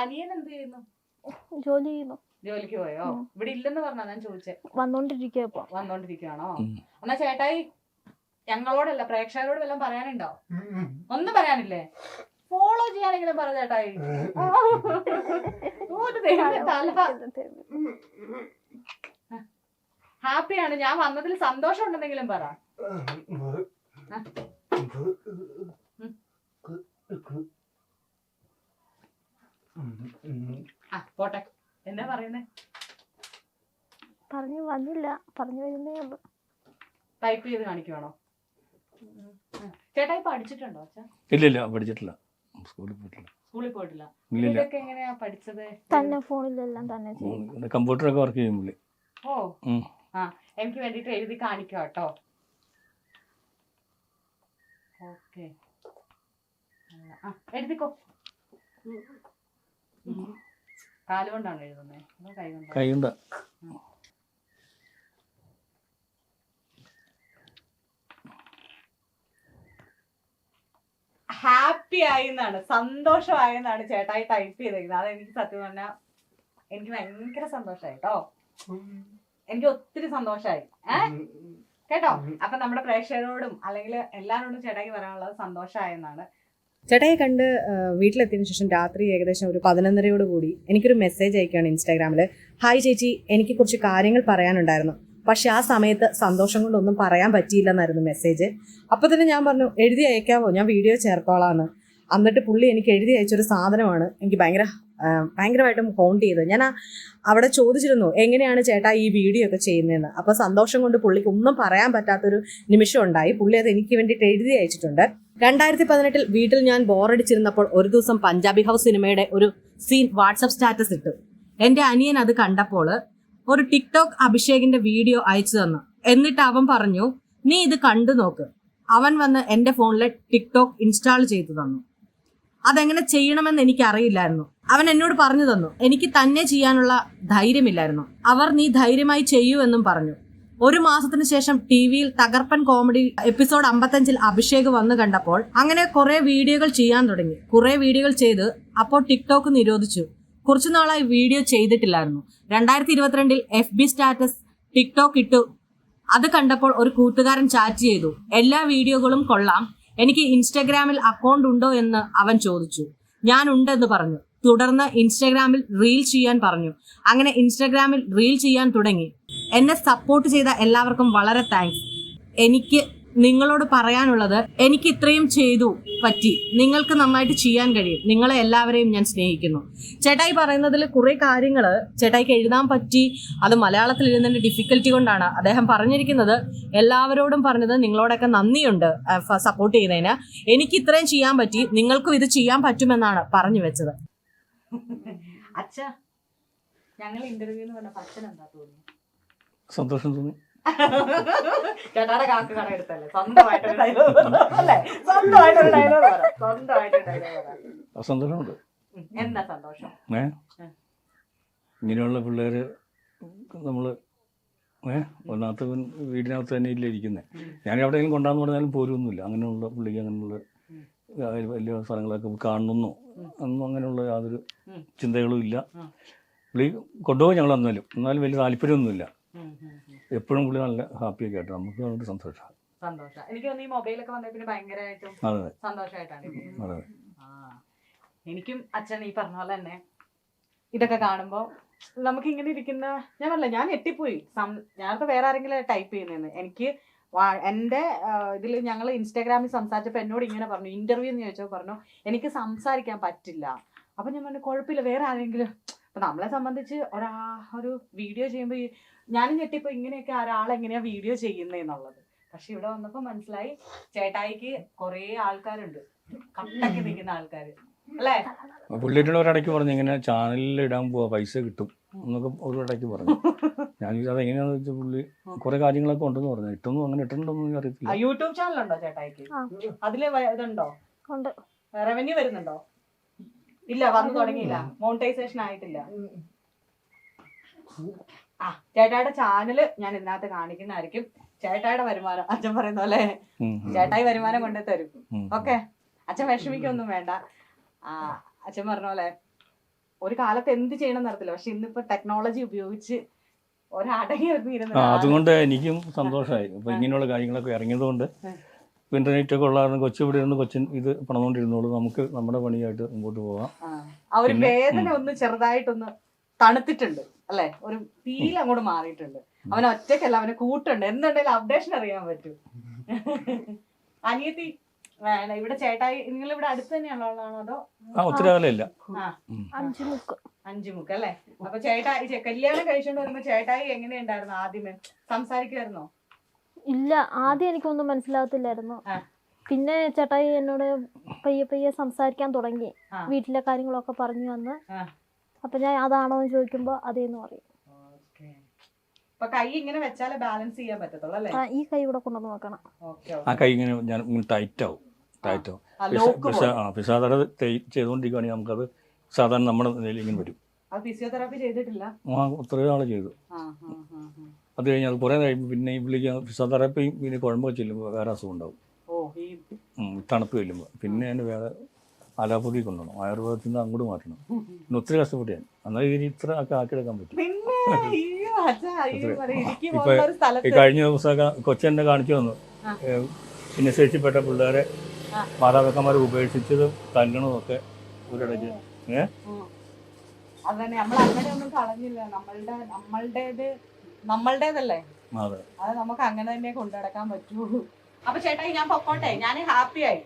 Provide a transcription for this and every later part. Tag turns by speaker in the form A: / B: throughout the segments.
A: അനിയൻ എന്ത് ചെയ്യുന്നു?
B: ജോലി ചെയ്യുന്നു.
A: ജോലിക്ക് പോയോ? ഇവിടെ ഇല്ലെന്ന് പറഞ്ഞാ ഞാൻ ചോദിച്ചേ.
B: വന്നോണ്ടിരിക്കുക ഇപ്പൊ.
A: വന്നോണ്ടിരിക്കുകയാണോ. എന്നാ ചേട്ടായി ഞങ്ങളോടല്ല പ്രേക്ഷകരോട് വല്ലതും പറയാനുണ്ടോ? ഒന്നും പറയാനില്ലേ? ഫോളോ ചെയ്യാനെങ്കിലും പറ ചേട്ടായി. ഹാപ്പിയാണ്. ഞാൻ വന്നതിൽ സന്തോഷം ഉണ്ടെന്നെങ്കിലും പറ ആ പോട്ടെ. എന്നാ പറയുന്നേ?
B: പറഞ്ഞു വന്നില്ല. പറഞ്ഞു വരുന്നേ ഉള്ളൂ.
A: ടൈപ്പ് ചെയ്ത് കാണിക്കുവാണോ? ചേട്ടായി പഠിച്ചിട്ടുണ്ടോ അച്ഛാ?
C: ഇല്ല ഇല്ല പഠിച്ചിട്ടില്ല. സ്കൂളിൽ പോയിട്ടില്ല.
A: സ്കൂളിൽ പോയിട്ടില്ല.
C: ഇല്ല ഇല്ല
A: ഇതൊക്കെ എങ്ങനെയാ പഠിച്ചത്?
B: തന്നെ ഫോണിലെല്ലാം തന്നെ ചെയ്യും.
C: കമ്പ്യൂട്ടറൊക്കെ വർക്ക് ചെയ്യും പുള്ളി.
A: ഓ. ആ എനിക്ക് വേണ്ടിട്ട് എഴുതി കാണിക്കാം കേട്ടോ ഓക്കെ. ആ എഴുതിക്കോ. കാലുകൊണ്ടാണ് എഴുതുന്നത് ഹാപ്പി ആയി എന്നാണ്. സന്തോഷമായി എന്നാണ് ചേട്ടായി ടൈപ്പ് ചെയ്തിരിക്കുന്നത്. അത് എനിക്ക് സത്യം പറഞ്ഞാൽ എനിക്ക് ഭയങ്കര സന്തോഷമായി കേട്ടോ. എനിക്ക് ഒത്തിരി സന്തോഷമായി. കേട്ടോ? അപ്പൊ നമ്മുടെ പ്രേക്ഷകരോടും അല്ലെങ്കിൽ എല്ലാവരോടും ചേട്ടായി പറയാനുള്ളത് സന്തോഷമായെന്നാണ് ചേട്ടായി കണ്ട് വീട്ടിലെത്തിയതിനു ശേഷം രാത്രി ഏകദേശം ഒരു പതിനൊന്നരയോട് കൂടി എനിക്കൊരു മെസ്സേജ് അയക്കുകയാണ് ഇൻസ്റ്റാഗ്രാമിൽ ഹായ് ചേച്ചി എനിക്ക് കുറച്ച് കാര്യങ്ങൾ പറയാനുണ്ടായിരുന്നു. പക്ഷെ ആ സമയത്ത് സന്തോഷം കൊണ്ടൊന്നും പറയാൻ പറ്റിയില്ലെന്നായിരുന്നു മെസ്സേജ് അപ്പോൾ തന്നെ ഞാൻ പറഞ്ഞു എഴുതി അയക്കാവോ? ഞാൻ വീഡിയോ ചേർത്തോളാന്ന്. എന്നിട്ട് പുള്ളി എനിക്ക് എഴുതി അയച്ചൊരു സാധനമാണ് എനിക്ക് ഭയങ്കര ഭയങ്കരമായിട്ടും ഹോണ്ട് ചെയ്തത്. ഞാൻ അവിടെ ചോദിച്ചിരുന്നു എങ്ങനെയാണ് ചേട്ടാ ഈ വീഡിയോ ഒക്കെ ചെയ്യുന്നതെന്ന്? അപ്പോൾ സന്തോഷം കൊണ്ട് പുള്ളിക്ക് ഒന്നും പറയാൻ പറ്റാത്തൊരു നിമിഷം ഉണ്ടായി. പുള്ളി അത് എനിക്ക് വേണ്ടിയിട്ട് എഴുതി അയച്ചിട്ടുണ്ട്. രണ്ടായിരത്തി പതിനെട്ടിൽ വീട്ടിൽ ഞാൻ ബോറടിച്ചിരുന്നപ്പോൾ ഒരു ദിവസം പഞ്ചാബി ഹൗസ് സിനിമയുടെ ഒരു സീൻ വാട്സപ്പ് സ്റ്റാറ്റസ് ഇട്ടു. എന്റെ അനിയൻ അത് കണ്ടപ്പോൾ ഒരു ടിക്ടോക്ക് അഭിഷേകിന്റെ വീഡിയോ അയച്ചു തന്നു. എന്നിട്ട് അവൻ പറഞ്ഞു നീ ഇത് കണ്ടു നോക്ക്. അവൻ വന്ന് എന്റെ ഫോണിലെ ടിക്ടോക്ക് ഇൻസ്റ്റാൾ ചെയ്തു തന്നു. അതെങ്ങനെ ചെയ്യണമെന്ന് എനിക്ക് അറിയില്ലായിരുന്നു അവൻ എന്നോട് പറഞ്ഞു തന്നു എനിക്ക് തന്നെ ചെയ്യാനുള്ള ധൈര്യമില്ലായിരുന്നു. അവർ നീ ധൈര്യമായി ചെയ്യൂ എന്നും പറഞ്ഞു. ഒരു മാസത്തിന് ശേഷം ടി വിയിൽ തകർപ്പൻ കോമഡി എപ്പിസോഡ് അമ്പത്തഞ്ചിൽ അഭിഷേക് വന്നു കണ്ടപ്പോൾ അങ്ങനെ കുറെ വീഡിയോകൾ ചെയ്യാൻ തുടങ്ങി. കുറെ വീഡിയോകൾ ചെയ്ത് അപ്പോൾ ടിക്ടോക്ക് നിരോധിച്ചു. കുറച്ചു നാളായി വീഡിയോ ചെയ്തിട്ടില്ലായിരുന്നു. രണ്ടായിരത്തി ഇരുപത്തിരണ്ടിൽ എഫ് ബി സ്റ്റാറ്റസ് ടിക്ടോക്ക് ഇട്ടു. അത് കണ്ടപ്പോൾ ഒരു കൂട്ടുകാരൻ ചാറ്റ് ചെയ്തു. എല്ലാ വീഡിയോകളും കൊള്ളാം. എനിക്ക് ഇൻസ്റ്റഗ്രാമിൽ അക്കൗണ്ട് ഉണ്ടോ എന്ന് അവൻ ചോദിച്ചു. ഞാൻ ഉണ്ടെന്ന് പറഞ്ഞു. തുടർന്ന് ഇൻസ്റ്റഗ്രാമിൽ റീൽ ചെയ്യാൻ പറഞ്ഞു. അങ്ങനെ ഇൻസ്റ്റഗ്രാമിൽ റീൽ ചെയ്യാൻ തുടങ്ങി. എന്നെ സപ്പോർട്ട് ചെയ്ത എല്ലാവർക്കും വളരെ താങ്ക്സ് എനിക്ക് നിങ്ങളോട് പറയാനുള്ളത് എനിക്ക് ഇത്രയും ചെയ്തു പറ്റി. നിങ്ങൾക്ക് നന്നായിട്ട് ചെയ്യാൻ കഴിയും. നിങ്ങളെ എല്ലാവരെയും ഞാൻ സ്നേഹിക്കുന്നു. ചേട്ടായി പറയുന്നതിൽ കുറെ കാര്യങ്ങൾ ചേട്ടായിക്ക് എഴുതാൻ പറ്റി. അത് മലയാളത്തിൽ എഴുതുന്നതിന്റെ ഡിഫിക്കൽറ്റി കൊണ്ടാണ് അദ്ദേഹം പറഞ്ഞിരിക്കുന്നത്. എല്ലാവരോടും പറഞ്ഞത് നിങ്ങളോടൊക്കെ നന്ദിയുണ്ട് സപ്പോർട്ട് ചെയ്യുന്നതിന്. എനിക്ക് ഇത്രയും ചെയ്യാൻ പറ്റി. നിങ്ങൾക്കും ഇത് ചെയ്യാൻ പറ്റുമെന്നാണ് പറഞ്ഞു വെച്ചത്. അച്ഛ ഞങ്ങൾ ഇന്റർവ്യൂ എന്ന് പറഞ്ഞ എന്താ തോന്നുന്നു?
C: സന്തോഷം തോന്നി.
A: ചേട്ടാടെ കാക്ക് കട എടുത്തല്ലേ? സ്വന്തമായിട്ടൊരു ഡയലോഗ് അല്ലേ? സ്വന്തമായിട്ടൊരു ഡയലോഗ് പറ. സ്വന്തമായിട്ടൊരു ഡയലോഗ് പറ.
C: സന്തോഷമുണ്ട്.
A: എന്താ സന്തോഷം?
C: ഏ. ഇങ്ങനെയുള്ള പിള്ളേര് നമ്മൾ ഏ? ഒന്നാമത്തെ വീടിനകത്ത് തന്നെ ഇല്ല ഇരിക്കുന്നത് ഞാൻ എവിടെയെങ്കിലും കൊണ്ടാന്ന് പറഞ്ഞാലും പോരൊന്നുമില്ല. അങ്ങനെയുള്ള പുള്ളിക്ക് അങ്ങനെയുള്ള വലിയ സ്ഥലങ്ങളൊക്കെ കാണുന്നു.
A: അന്നും
C: ഒന്നും അങ്ങനെയുള്ള യാതൊരു. ചിന്തകളും ഇല്ല. പുള്ളി കൊണ്ടുപോകും ഞങ്ങൾ എന്നാലും എന്നാലും വലിയ താല്പര്യമൊന്നുമില്ല. എപ്പോഴും പുള്ളി നല്ല ഹാപ്പിയൊക്കെ ആയിട്ട് നമുക്ക് സന്തോഷമാണ്
A: സന്തോഷം. എനിക്ക് തോന്നുന്നു ഈ മൊബൈലൊക്കെ വന്നേ പിന്നെ ഭയങ്കരമായിട്ടും
C: അതെ
A: സന്തോഷമായിട്ടാണ്.
C: അതെ
A: എനിക്കും അച്ഛൻ ഈ പറഞ്ഞ പോലെ തന്നെ ഇതൊക്കെ കാണുമ്പോൾ നമുക്ക് ഇങ്ങനെ ഇരിക്കുന്ന ഞാൻ പറഞ്ഞില്ല ഞാൻ എത്തിപ്പോയി ഞാനിപ്പോ വേറെ ആരെങ്കിലും ടൈപ്പ് ചെയ്യുന്നതെന്ന്. എനിക്ക് എന്റെ എന്റെ ഇതിൽ ഞങ്ങൾ ഇൻസ്റ്റാഗ്രാമിൽ സംസാരിച്ചപ്പോൾ എന്നോട് ഇങ്ങനെ പറഞ്ഞു ഇന്റർവ്യൂ എന്ന് ചോദിച്ചപ്പോൾ പറഞ്ഞു എനിക്ക് സംസാരിക്കാൻ പറ്റില്ല. അപ്പൊ ഞാൻ പറഞ്ഞു കുഴപ്പമില്ല വേറെ ആരെങ്കിലും അപ്പൊ നമ്മളെ സംബന്ധിച്ച് ഒരാ ഒരു വീഡിയോ ചെയ്യുമ്പോൾ ഞാനും ഞെട്ടിപ്പോ ഇങ്ങനെയൊക്കെ ഒരാൾ എങ്ങനെയാ വീഡിയോ ചെയ്യുന്നതെന്നുള്ളത് പക്ഷെ ഇവിടെ വന്നപ്പോ മനസ്സിലായി ചേട്ടായിക്ക് കുറേ ആൾക്കാരുണ്ട്. കട്ടക്കി നിൽക്കുന്ന ആൾക്കാര്. അല്ലേ?
C: പുള്ളിയുടെ ഒരിടയ്ക്ക് പറഞ്ഞു ഇങ്ങനെ ചാനലിൽ ഇടാൻ പോവാ പൈസ കിട്ടും. എന്നൊക്കെ പറഞ്ഞു. ഞാൻ അത് എങ്ങനെയാണെന്ന് വെച്ചാൽ പുള്ളി? കുറെ കാര്യങ്ങളൊക്കെ ഉണ്ടെന്ന് പറഞ്ഞു. ഇട്ടൊന്നും അങ്ങനെ ഇട്ടിട്ടുണ്ടോന്നും എനിക്ക് അറിയത്തില്ല.
A: യൂട്യൂബ് ചാനൽ ഉണ്ടോ ചേട്ടായിക്ക്. അതിൽ ഇതുണ്ടോ?
B: ഉണ്ട്.
A: റവന്യൂ വരുന്നുണ്ടോ? ഇല്ല വന്നു തുടങ്ങിയില്ല. മോണിറ്റൈസേഷൻ ആയിട്ടില്ല. ആ ചേട്ടായുടെ ചാനൽ ഞാൻ ഇതിനകത്ത് കാണിക്കുന്നതായിരിക്കും. ചേട്ടായുടെ വരുമാനം അച്ഛൻ പറയുന്ന പോലെ. ചേട്ടായി വരുമാനം കൊണ്ടു തരും. ഓക്കെ? അച്ഛൻ വിഷമിക്കൊന്നും വേണ്ട. ആ അച്ഛൻ പറഞ്ഞ പോലെ ഒരു കാലത്ത് എന്ത് ചെയ്യണം നടത്തില്ല പക്ഷെ ഇന്നിപ്പോ ടെക്നോളജി ഉപയോഗിച്ച് ഒരടങ്ങി
C: ആ അതുകൊണ്ട് എനിക്കും സന്തോഷമായി. ഇപ്പൊ ഇങ്ങനെയുള്ള കാര്യങ്ങളൊക്കെ ഇറങ്ങിയതുകൊണ്ട്. ഇന്റർനെറ്റ് ഒക്കെ ഉള്ള കാരണം കൊച്ചു ഇവിടെ ഇരുന്ന് കൊച്ചിൻ ഇത് പണിതുകൊണ്ടിരുന്നോളൂ നമുക്ക് നമ്മുടെ പണിയായിട്ട് മുമ്പോട്ട് പോവാം.
A: ആ ഒരു വേദന ഒന്ന് ചെറുതായിട്ടൊന്ന് തണുത്തിട്ടുണ്ട് അല്ലെ? ഒരു ഫീൽ അങ്ങോട്ട് മാറിയിട്ടുണ്ട്. അവൻ ഒറ്റയ്ക്കല്ല അവന് കൂട്ടുണ്ട്. എന്തുണ്ടെങ്കിലും അപ്ഡേഷൻ അറിയാൻ പറ്റൂ. അനിയത്തി വേണം ഇവിടെ ചേട്ടായി നിങ്ങൾ ഇവിടെ അടുത്ത് തന്നെയാണോ അതോ?
C: ആ ഒത്തിരി അകലെയില്ല
A: ആ.
C: ഉം.
B: അഞ്ചു മുക്ക്.
A: അഞ്ചു മുക്ക് അല്ലേ? അപ്പൊ ചേട്ടായി കല്യാണം കഴിച്ചോണ്ട് വരുമ്പോ ചേട്ടായി എങ്ങനെയുണ്ടായിരുന്നു ആദ്യമേ? സംസാരിക്കുമായിരുന്നോ
B: ഇല്ല ആദ്യം എനിക്കൊന്നും മനസ്സിലാകത്തില്ലായിരുന്നു. പിന്നെ ചേട്ടായി എന്നോട് പയ്യെ പയ്യെ സംസാരിക്കാൻ തുടങ്ങി. വീട്ടിലെ കാര്യങ്ങളൊക്കെ പറഞ്ഞു വന്ന്. അപ്പൊ ഞാൻ അതാണോ എന്ന് ചോദിക്കുമ്പോ അതേന്ന് പറയും.
A: കൈ ഇങ്ങനെ വെച്ചാലേ ബാലൻസ് ചെയ്യാൻ പറ്റത്തുള്ളൂ അല്ലേ?
B: ആ, ഈ കൈ ഇവിടെ കൊണ്ടു നോക്കണം
A: ഓക്കെ
C: ആ കൈ ഇങ്ങനെ ഞാൻ ടൈറ്റ് ആവും ടൈറ്റ് ആവും.
A: ആ
C: പിസ-
A: ലോക്ക്
C: പിസ ചെയ്തുകൊണ്ടിരിക്കുകയാണെങ്കിൽ നമുക്കത് സാധാരണ നമ്മുടെ നിലയിൽ ഇങ്ങനെ വരും.
A: ഫിസിയോതെറാപ്പി ചെയ്തിട്ടില്ല?
C: ആ ഒത്തിരി ആൾ ചെയ്തു. അത് കഴിഞ്ഞ് അത് കുറേ കഴിയുമ്പോൾ പിന്നെ ഈ വിളിക്കുക ഫിസിയോതെറാപ്പിയും പിന്നെ കുഴമ്പ് ചെല്ലുമ്പോൾ വേറെ അസുഖം ഉണ്ടാവും. തണുപ്പ് ചെല്ലുമ്പോൾ പിന്നെ അതിന് വേറെ അലോപ്പതി കൊണ്ടുപോകണം ആയുർവേദത്തിൽ നിന്ന് അങ്ങോട്ട് മാറ്റണം. പിന്നെ ഒത്തിരി കഷ്ടപ്പെട്ടു ഞാൻ എന്നാൽ ഇതിന് ഇത്ര ഒക്കെ ആക്കിയെടുക്കാൻ പറ്റും. ഇപ്പൊ ഈ കഴിഞ്ഞ ദിവസമൊക്കെ കൊച്ചെന്നെ കാണിച്ചു തന്നു.
A: പിന്നെ
C: ഭിന്നശേഷിപ്പെട്ട പിള്ളേരെ. മാതാപിതാക്കന്മാരെ ഉപേക്ഷിച്ചതും തല്ലണതും ഒക്കെ ഒരിടയ്ക്ക്.
A: ഏഹ്. അതന്നെ നമ്മൾ അങ്ങനെ ഒന്നും കളഞ്ഞില്ല. നമ്മളുടെ നമ്മളുടേത് നമ്മളുടേതല്ലേ?
C: അതെ.
A: അത് നമുക്ക് അങ്ങനെ തന്നെ കൊണ്ടുനടക്കാൻ പറ്റുള്ളൂ അപ്പൊ ചേട്ടായി ഞാൻ പൊക്കോട്ടെ. ഞാൻ ഹാപ്പി ആയി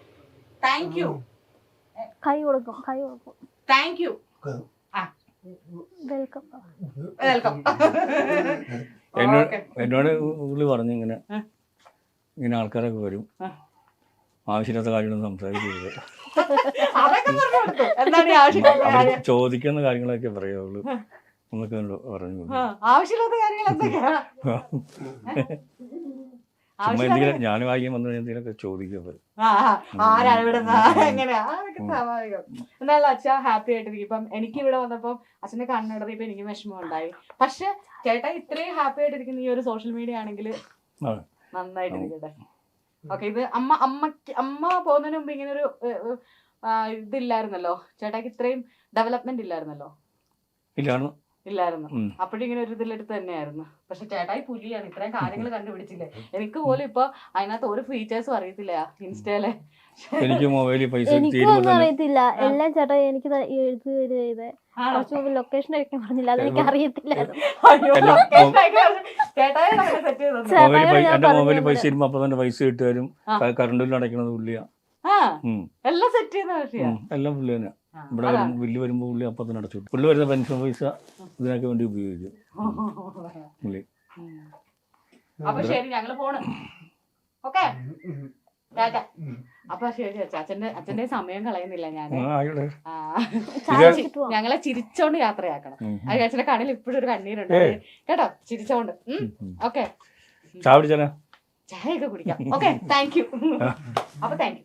A: താങ്ക് യു
B: കൈ കൊടുക്കും കൈ കൊടുക്കും.
A: താങ്ക് യു
B: വെൽക്കം
A: വെൽക്കം
C: എന്നോട് എന്നോട് പുള്ളി പറഞ്ഞു ഇങ്ങനെ ഇങ്ങനെ ആൾക്കാരൊക്കെ വരും. ആവശ്യമില്ലാത്ത കാര്യങ്ങളൊന്നും സംസാരിക്കരുത്. ചോദിക്കുന്ന കാര്യങ്ങളൊക്കെ പറയുള്ളൂ. എന്നൊക്കെ പറഞ്ഞു
A: ആവശ്യമില്ലാത്ത കാര്യങ്ങൾ എന്തൊക്കെയാ?
C: ചുമ്മാ എന്തെങ്കിലും ഞാൻ വായിക്കാൻ വന്നു എന്തെങ്കിലുമൊക്കെ
A: ആ, ആരാണ് ഇവിടെ എങ്ങനെ അതൊക്കെ സ്വാഭാവികം. എന്നാലും അച്ഛ ഹാപ്പി ആയിട്ടിരിക്കും. ഇപ്പം എനിക്ക് ഇവിടെ വന്നപ്പോ അച്ഛന്റെ കണ്ണിടറിയപ്പോ എനിക്ക് വിഷമം ഉണ്ടായി പക്ഷെ ചേട്ടാ ഇത്രയും ഹാപ്പി ആയിട്ടിരിക്കുന്ന ഈ ഒരു സോഷ്യൽ മീഡിയ ആണെങ്കിൽ. നന്നായിട്ടിരിക്കട്ടെ. ഓക്കെ ഇത് അമ്മ അമ്മയ്ക്ക് അമ്മ പോകുന്നതിന് മുമ്പ് ഇങ്ങനെ ഒരു ഇതില്ലായിരുന്നല്ലോ. ചേട്ടാക്ക് ഇത്രയും ഡെവലപ്മെന്റ് ഇല്ലായിരുന്നല്ലോ.
C: ഇല്ലായിരുന്നു.
A: ഇല്ലായിരുന്നു. അപ്പോഴിങ്ങനെ ഒരു ഇതിലെടുത്ത് തന്നെയായിരുന്നു. പക്ഷെ ചേട്ടായി പുലിയാണ്. ഇത്രയും കാര്യങ്ങൾ കണ്ടുപിടിച്ചില്ലേ? എനിക്ക് പോലും ഇപ്പൊ അതിനകത്ത് ഒരു ഫീച്ചേഴ്സും അറിയത്തില്ല ഇൻസ്റ്റയിലെ.
C: എനിക്ക് മൊബൈലിൽ പൈസ
B: എനിക്കും
C: തീരുമ്പോൾ
B: അറിയത്തില്ല. എല്ലാം ചേട്ടായി എനിക്ക് എഴുതി ചെയ്തേ കുറച്ച് മുമ്പ് ലൊക്കേഷൻ അയക്കാൻ പറഞ്ഞില്ല?
C: മൊബൈലിൽ പൈസ
B: ഞാൻ
C: എന്റെ മൊബൈലിൽ പൈസ
B: ഇവിടെ.
C: വരുമ്പോൾ അപ്പൊ തന്നെ പൈസ
A: ആ.
C: കറണ്ട് ബില്ല് അടയ്ക്കണത് പുള്ളിയാ.
A: എല്ലാം സെറ്റ് ചെയ്യുന്ന
C: എല്ലാം പുള്ളി ഇവിടെ. ബില്ല് വരുമ്പോൾ പുള്ളി അപ്പം തന്നെ അടച്ചു. പുള്ളി വരുന്ന പെൻഷൻ പൈസ ഇതിനൊക്കെ വേണ്ടി ഉപയോഗിക്കും. പുള്ളി.
A: അപ്പൊ ശരി ഞങ്ങൾ പോണ്. ഓക്കെ? ടാറ്റ. അപ്പൊ ശരി അച്ഛാ അച്ഛന്റെ അച്ഛന്റെ സമയം കളയുന്നില്ല ഞാൻ. ഞങ്ങളെ ചിരിച്ചോണ്ട് യാത്രയാക്കണം. അത് അച്ഛന്റെ കണ്ണിൽ ഇപ്പോഴും ഒരു കണ്ണീരുണ്ട്. കേട്ടോ? ചിരിച്ചോണ്ട്. ഓക്കെ.
C: ചായ ഒക്കെ
A: ചായയൊക്കെ കുടിക്കാം. ഓക്കെ. Thank you. അപ്പൊ താങ്ക് യു.